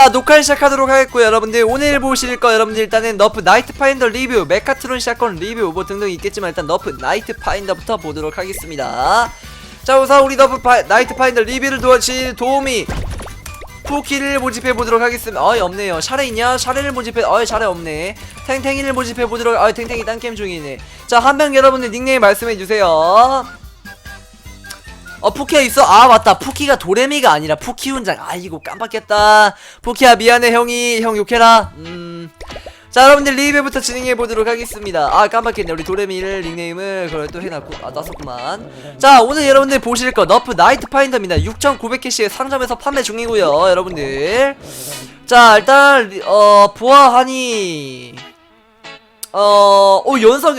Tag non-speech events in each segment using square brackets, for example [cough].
자, 녹화를 시작하도록 하겠고요. 여러분들 오늘 보실 거 여러분들 일단은 너프 나이트 파인더 리뷰 메카트론 샷건 리뷰 뭐 등등 있겠지만 일단 너프 나이트 파인더부터 보도록 하겠습니다. 자 우선 우리 너프 파, 나이트 파인더 리뷰를 도와주실 도우미. 푸키를 모집해 보도록 하겠습니다. 어이 없네요. 샤레 있냐? 샤레를 모집해 어이 샤레 없네. 탱탱이를 모집해 보도록 어이 탱탱이 딴 게임 중이네. 자 한 명 여러분들 닉네임 말씀해 주세요 어 푸키야 있어? 아 맞다. 푸키가 도레미가 아니라 푸키 훈장. 아이고 깜빡했다. 푸키야 미안해 형이 형 욕해라. 음 자 여러분들 리뷰부터 진행해보도록 하겠습니다. 아 깜빡했네. 우리 도레미를 닉네임을 그걸 또 해놨고. 아 놨었구만. 자 오늘 여러분들 보실 거 너프 나이트 파인더입니다. 6900캐시의 상점에서 판매 중이고요 여러분들. 자 일단 리- 어 보아하니. 어오 연석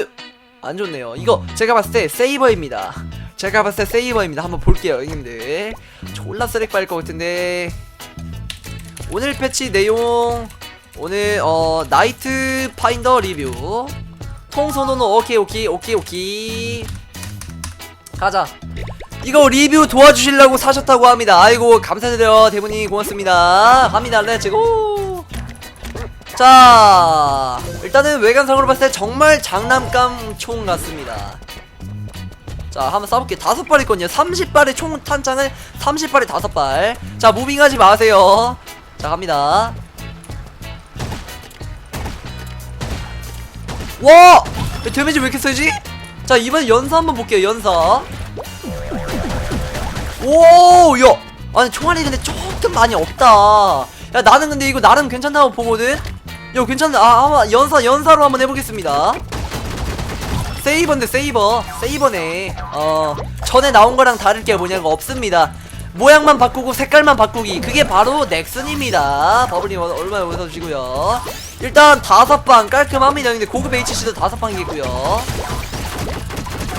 안 좋네요. 이거 제가 봤을 때 세이버입니다 제가 봤을 때 세이버입니다. 한번 볼게요 형님들. 졸라 쓰레기 빨릴 것 같은데. 오늘 패치 내용 오늘 어 나이트 파인더 리뷰. 통소노노 오케이 오케이 오케이 오케이. 가자. 이거 리뷰 도와주시려고 사셨다고 합니다. 아이고 감사드려요. 대문이 고맙습니다. 갑니다. 렛츠고. 자 일단은 외관상으로 봤을 때 정말 장난감 총 같습니다 자 한번 쏴볼게요. 다섯 발이 있거든요. 30발의 총 탄창을 30발에 다섯 발자 무빙하지 마세요. 자 갑니다. 와! 데미지 왜 이렇게 세지? 자 이번에 연사 한번 볼게요 연사 오 야! 아니 총알이 근데 조금 많이 없다. 야 나는 근데 이거 나름 괜찮다고 보거든? 야 괜찮다 아 한번 연사 연사로 한번 해보겠습니다 세이버인데 세이버. 세이버네. 어 전에 나온 거랑 다를 게 뭐냐고 없습니다. 모양만 바꾸고 색깔만 바꾸기. 그게 바로 넥슨입니다. 버블님 어- 얼마나 웃어주시고요. 일단 다섯 방 깔끔합니다. 근데 고급 HC도 다섯 방이겠고요.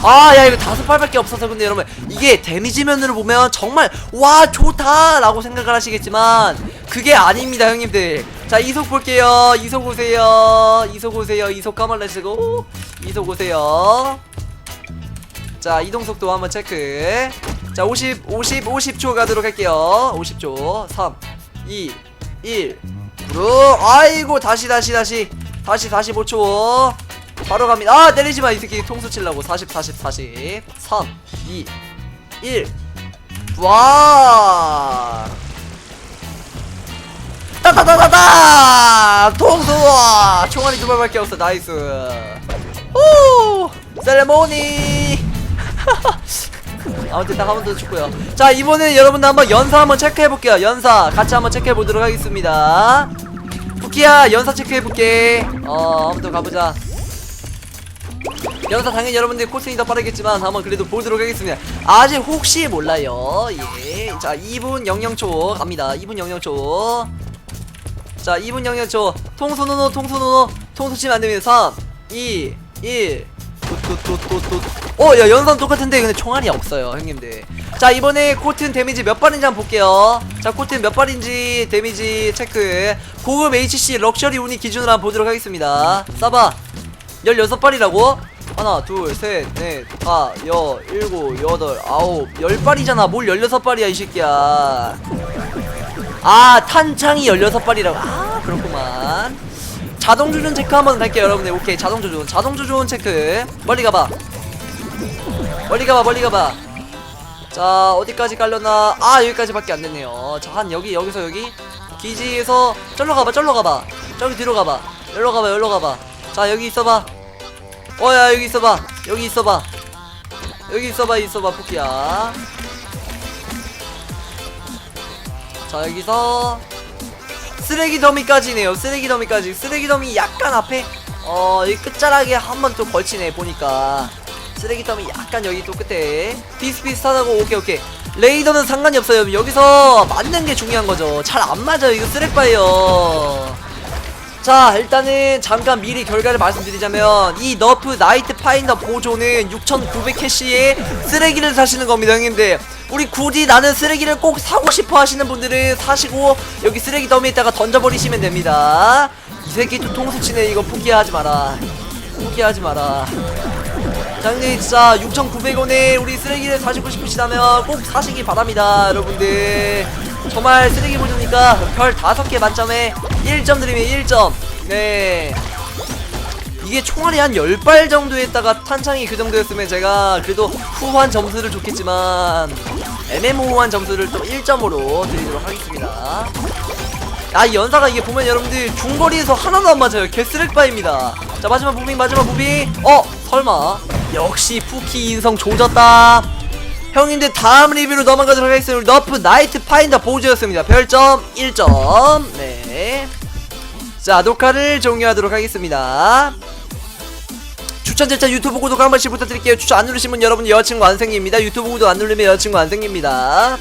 아 야 이거 다섯 발밖에 없어서 근데 여러분 이게 데미지 면으로 보면 정말 와 좋다 라고 생각을 하시겠지만 그게 아닙니다 형님들 자 이속 볼게요. 이속 오세요. 이속 오세요. 이속 까말레시고. 이속 오세요. 자 이동 속도 한번 체크. 자 50, 50, 50초 가도록 할게요. 50초. 3 2 1 구르 아이고 다시 다시 다시. 다시 45초. 바로 갑니다. 아 때리지마 이 새끼. 통수 칠라고. 40 40 40 3 2 1 와! 따다다다다! 통수! 총알이 두 발밖에 없어. 나이스. 오! 셀레모니! [laughs] 아무튼 딱 한 번 더 죽고요. 자 이번에는 여러분들 한번 연사 한번 체크해볼게요. 연사 같이 한번 체크해보도록 하겠습니다. 부키야 연사 체크해볼게. 어 한번 더 가보자. 연사 당연히 여러분들 코스이 더 빠르겠지만 한번 그래도 보도록 하겠습니다. 아직 혹시 몰라요. 예자 2분 00초 갑니다. 2분 00초 자 2분 00초 통수 노노 통수 노노 통수 치면 안됩니다. 3 2 1 어 야 연산 똑같은데 근데 총알이 없어요 형님들. 자 이번에 코튼 데미지 몇 발인지 한번 볼게요. 자 코튼 몇 발인지 데미지 체크. 고급 HC 럭셔리 운이 기준으로 한번 보도록 하겠습니다. 쏴봐. 16발이라고? 하나 둘 셋 넷 다, 여, 일곱, 여덟, 아홉. 열 발이잖아. 뭘 16발이야 이 새끼야 아 탄창이 16발이라고. 아 그렇구만. 자동 조준 체크 한번 할게요 여러분들. 오케이 자동 조준 자동 조준 체크. 멀리 가봐. 멀리 가봐 멀리 가봐. 자 어디까지 깔려나? 아 여기까지밖에 안 됐네요. 자 한 여기 여기서 여기. 기지에서 절로 가봐 절로 가봐. 저기 뒤로 가봐. 여기로 가봐 여기로 가봐. 자 여기 있어봐. 어야 여기 있어봐. 여기 있어봐. 여기 있어봐 있어봐 포키야 자 여기서 쓰레기 더미까지네요. 쓰레기 더미까지. 쓰레기 더미 약간 앞에 어 이 끝자락에 한 번 또 걸치네 보니까. 쓰레기 더미 약간 여기 또 끝에. 비슷비슷하다고 오케이 오케이. 레이더는 상관이 없어요. 여기서 맞는 게 중요한 거죠. 잘 안 맞아요 이거 쓰레빠예요 자 일단은 잠깐 미리 결과를 말씀드리자면 이 너프 나이트 파인더 보조는 6900 캐시에 쓰레기를 사시는 겁니다 형님들. 우리 굳이 나는 쓰레기를 꼭 사고 싶어 하시는 분들은 사시고 여기 쓰레기 더미에다가 던져버리시면 됩니다. 이 새끼 또 통수 치네 이거 포기하지 마라. 포기하지 마라. 자 근데 진짜 6,900원에 우리 쓰레기를 사시고 싶으시다면 꼭 사시기 바랍니다 여러분들 정말 쓰레기 보조니까 별 5개 만점에 1점 드리면 1점 네 이게 총알이 한 10발 정도 했다가 탄창이 그 정도였으면 제가 그래도 후한 점수를 줬겠지만 애매모호한 점수를 또 1점으로 드리도록 하겠습니다 아, 이 연사가 이게 보면 여러분들 중거리에서 하나도 안 맞아요. 개쓰레기바입니다. 자, 마지막 무빙, 마지막 무빙. 어, 설마. 역시 푸키 인성 조졌다. 형님들 다음 리뷰로 넘어가도록 하겠습니다. 너프 나이트 파인더 보조였습니다. 별점 1점. 네. 자, 녹화를 종료하도록 하겠습니다. 추천 절차 유튜브 구독 한 번씩 부탁드릴게요. 추천 안 누르신 분 여러분 여자친구 안 생깁니다. 유튜브 구독 안 누르면 여자친구 안 생깁니다.